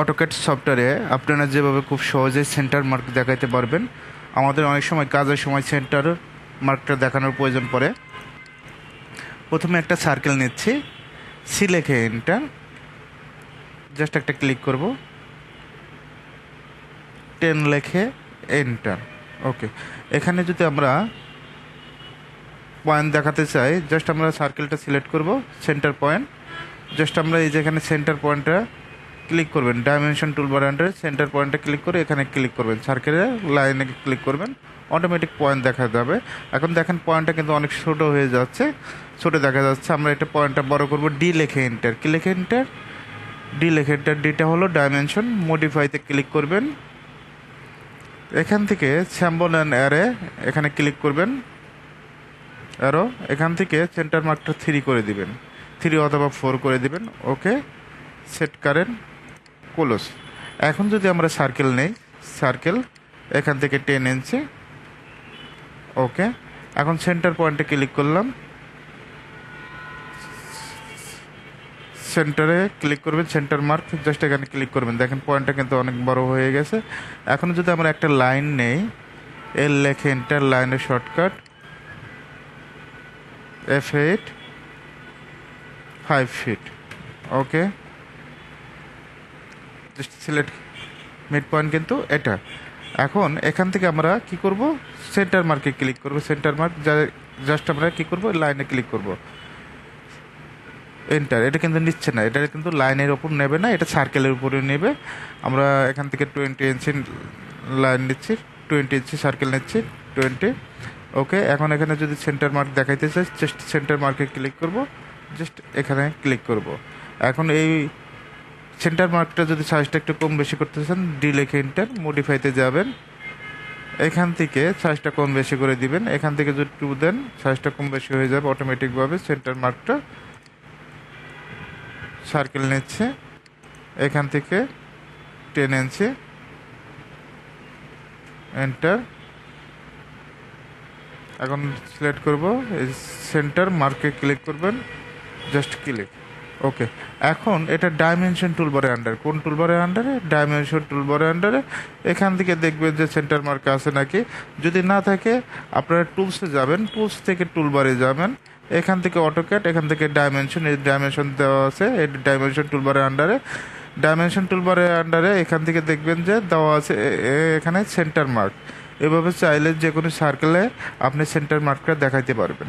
AutoCAD সফটওয়্যারে আপনারা যেভাবে খুব সহজেই সেন্টার মার্ক দেখাতে পারবেন, আমাদের অনেক সময় কাজের সময় সেন্টার মার্কটা দেখানোর প্রয়োজন পড়ে। প্রথমে একটা সার্কেল নিচ্ছি সি লেখে এন্টার জাস্ট একটা ক্লিক করব। টেন লেখে এন্টার ওকে এখানে যদি আমরা পয়েন্ট দেখাতে চাই জাস্ট আমরা সার্কেলটা সিলেক্ট করব সেন্টার পয়েন্ট জাস্ট আমরা এই যেখানে সেন্টার পয়েন্টটা ক্লিক করবেন। ডাইমেনশন টুলবার আন্ডারে সেন্টার পয়েন্টে ক্লিক করে এখানে ক্লিক করবেন। সার্কেলে লাইনে ক্লিক করবেন। অটোমেটিক পয়েন্ট দেখা যাবে। এখন দেখেন পয়েন্টটা কিন্তু অনেক ছোট হয়ে যাচ্ছে। ছোট দেখা যাচ্ছে। আমরা এটা পয়েন্টটা বড় করব ডি লেখে এন্টার কি লেখে এন্টার ডি লেখে এন্টার ডিটা হলো ডাইমেনশন মডিফাইতে ক্লিক করবেন। এখান থেকে স্যাম্বল অ্যান্ড অ্যারে এখানে ক্লিক করবেন। অ্যারো এখান থেকে সেন্টার মার্কটা থ্রি করে দিবেন। থ্রি অথবা ফোর করে দিবেন। ওকে সেট কারেন্ট ক্লোজ এখন যদি আমরা সার্কেল নেই সার্কেল এখান থেকে টেন ইঞ্চি ওকে এখন সেন্টার পয়েন্টে ক্লিক করলাম। সেন্টারে ক্লিক করবেন সেন্টার মার্ক জাস্ট এখানে ক্লিক করবেন। দেখেন পয়েন্টটা কিন্তু অনেক বড় হয়ে গেছে। এখন যদি আমরা একটা লাইন নেই, এর লেখে এন্টার লাইনের shortcut F eight five feet okay select mid point কিন্তু এটা। এখন এখান থেকে আমরা কি করব? সেন্টার মার্কে ক্লিক করব। সেন্টার মার্ক জাস্ট আমরা কি করব? লাইনে ক্লিক করব। এন্টার এটা কিন্তু নিচ্ছে না। এটা কিন্তু লাইনের ওপর নেবে না, এটা সার্কেলের উপরে নেবে। আমরা এখান থেকে টোয়েন্টি ইঞ্চি লাইন নিচ্ছি টোয়েন্টি ইঞ্চি সার্কেল নিচ্ছি টোয়েন্টি ওকে এখন এখানে যদি সেন্টার মার্ক দেখাইতে চাই জাস্ট সেন্টার মার্কে ক্লিক করব জাস্ট এখানে ক্লিক করব। এখন এই সেন্টার মার্কটা যদি সাইজটা একটু কম বেশি করতে চান, ডি লেখে ইন্টার মডিফাইতে যাবেন। এখান থেকে সাইজটা কম বেশি করে দিবেন। এখান থেকে যদি টু দেন, সাইজটা কম বেশি হয়ে যাবে অটোমেটিকভাবে সেন্টার মার্কটা সার্কেল নিচ্ছে। এখান থেকে টেন ইঞ্চি এন্টার এখন সিলেক্ট করব, এই সেন্টার মার্কে ক্লিক করবেন জাস্ট ক্লিক ওকে। এখন এটা ডাইমেনশন টুলবারের আন্ডারে কোন টুলবারের আন্ডারে ডাইমেনশন টুলবারের আন্ডারে এখান থেকে দেখবেন যে সেন্টার মার্ক আছে নাকি? যদি না থাকে, আপনারা টুলসে যাবেন। টুলস থেকে টুলবারে যাবেন। এখান থেকে অটোক্যাট এখান থেকে ডাইমেনশন এই ডাইমেনশন দেওয়া আছে। এই ডাইমেনশন টুলবারের আন্ডারে ডাইমেনশন টুলবারের আন্ডারে এখান থেকে দেখবেন যে দেওয়া আছে এখানে সেন্টার মার্ক এভাবে চাইলে যে কোনো সার্কেলে আপনি সেন্টার মার্কটা দেখাইতে পারবেন।